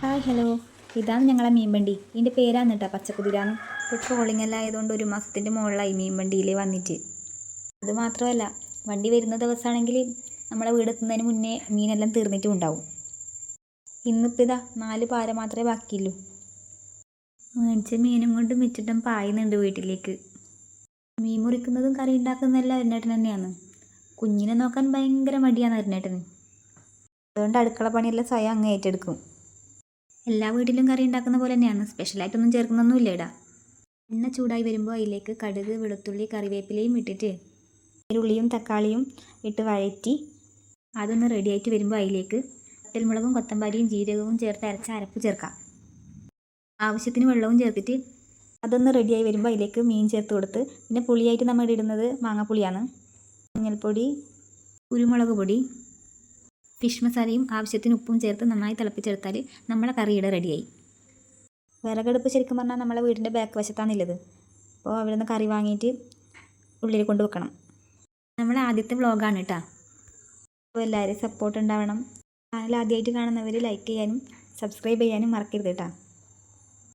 Hi hello. ഇതാണ് ഞങ്ങളെ മീൻവണ്ടി. ഇതിന്റെ പേരാണ് കേട്ടോ പച്ചക്കുതിരാന്ന്. ഇപ്പോൾ ട്രോളിംഗ് എല്ലാം ആയതുകൊണ്ട് ഒരു മാസത്തിന്റെ മുകളിലായി മീൻവണ്ടിയിൽ വന്നിട്ട്. അത് മാത്രമല്ല വണ്ടി വരുന്ന ദിവസമാണെങ്കിൽ നമ്മളെ വീടെത്തുന്നതിന് മുന്നേ മീനെല്ലാം തീർന്നിട്ടും ഉണ്ടാവും. ഇന്നിപ്പോൾ ഇതാ നാല് പാര മാത്രമേ ബാക്കിയുള്ളൂ. മേടിച്ച മീനും കൊണ്ട് മിച്ചിട്ടും പായുന്നുണ്ട് വീട്ടിലേക്ക്. മീൻ മുറിക്കുന്നതും കറി ഉണ്ടാക്കുന്നതെല്ലാം അരുണേട്ടൻ തന്നെയാണ്. കുഞ്ഞിനെ നോക്കാൻ ഭയങ്കര മടിയാണ് അരുണേട്ടന്. അതുകൊണ്ട് അടുക്കള പണിയെല്ലാം സ്വയം അങ്ങ് ഏറ്റെടുക്കും. എല്ലാ വീട്ടിലും കറി ഉണ്ടാക്കുന്ന പോലെ തന്നെയാണ്. സ്പെഷ്യലായിട്ടൊന്നും ചേർക്കുന്നൊന്നുമില്ല ഇടാ എണ്ണ ചൂടായി വരുമ്പോൾ അതിലേക്ക് കടുക് വെളുത്തുള്ളി കറിവേപ്പിലയും ഇട്ടിട്ട് ഉള്ളിയും തക്കാളിയും ഇട്ട് വഴറ്റി അതൊന്ന് റെഡിയായിട്ട് വരുമ്പോൾ അതിലേക്ക് വറ്റൽമുളകും കൊത്തമ്പാരിയും ജീരകവും ചേർത്ത് അരച്ച അരപ്പ് ചേർക്കാം. ആവശ്യത്തിന് വെള്ളവും ചേർത്തിട്ട് അതൊന്ന് റെഡിയായി വരുമ്പോൾ അതിലേക്ക് മീൻ ചേർത്ത് കൊടുത്ത് പിന്നെ പുളിയായിട്ട് നമ്മൾ ഇടുന്നത് മാങ്ങാപ്പുളിയാണ് മഞ്ഞൾപ്പൊടി കുരുമുളക് പൊടി ഫിഷ് മസാലയും ആവശ്യത്തിന് ഉപ്പും ചേർത്ത് നന്നായി തിളപ്പിച്ചെടുത്താൽ നമ്മളെ കറിയുടെ റെഡിയായി. വിറകടുപ്പ് ശരിക്കും പറഞ്ഞാൽ നമ്മളെ വീടിന്റെ ബാക്ക് വശത്താണുള്ളത്. അപ്പോൾ അവിടെ നിന്ന് കറി വാങ്ങിയിട്ട് ഉള്ളിൽ കൊണ്ട് വെക്കണം. നമ്മളെ ആദ്യത്തെ വ്ളോഗാണ് കേട്ടോ അപ്പോൾ എല്ലാവരും സപ്പോർട്ട് ഉണ്ടാവണം. ചാനൽ ആദ്യമായിട്ട് കാണുന്നവർ ലൈക്ക് ചെയ്യാനും സബ്സ്ക്രൈബ് ചെയ്യാനും മറക്കരുത് കേട്ടോ